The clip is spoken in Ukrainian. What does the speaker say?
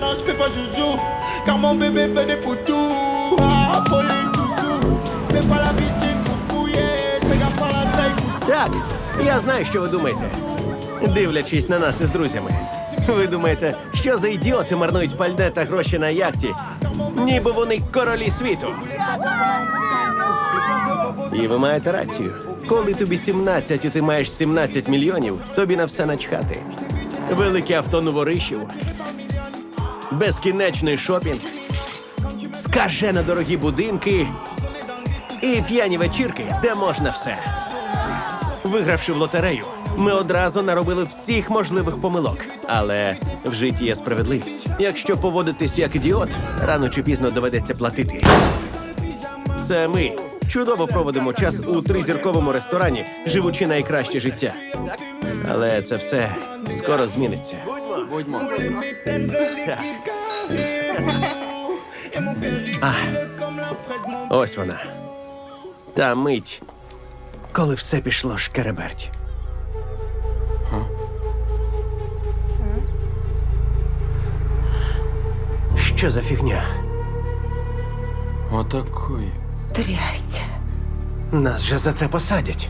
non, je fais pas joujou. Car mon bébé fait des poutous. Ah, folie, zouzou. Fais pas la victime, coucou, yeah. Fais gaffe à la seille, Так, я знаю, що ви думаєте. Дивлячись на нас із друзями. Ви думаєте, що за ідіоти марнують пальне та гроші на яхті, ніби вони королі світу. І ви маєте рацію. Коли тобі 17 і ти маєш 17 мільйонів, тобі на все начхати. Велике авто новоришів, безкінечний шопінг, скажено дорогі будинки і п'яні вечірки, де можна все. Вигравши в лотерею, ми одразу наробили всіх можливих помилок. Але в житті є справедливість. Якщо поводитись як ідіот, рано чи пізно доведеться платити. Це ми чудово проводимо час у тризірковому ресторані, живучи найкраще життя. Але це все скоро зміниться. Так. А, ось вона. Та мить, коли все пішло шкереберть. Що за фігня? Отакої. Трясця. Нас же за це посадять.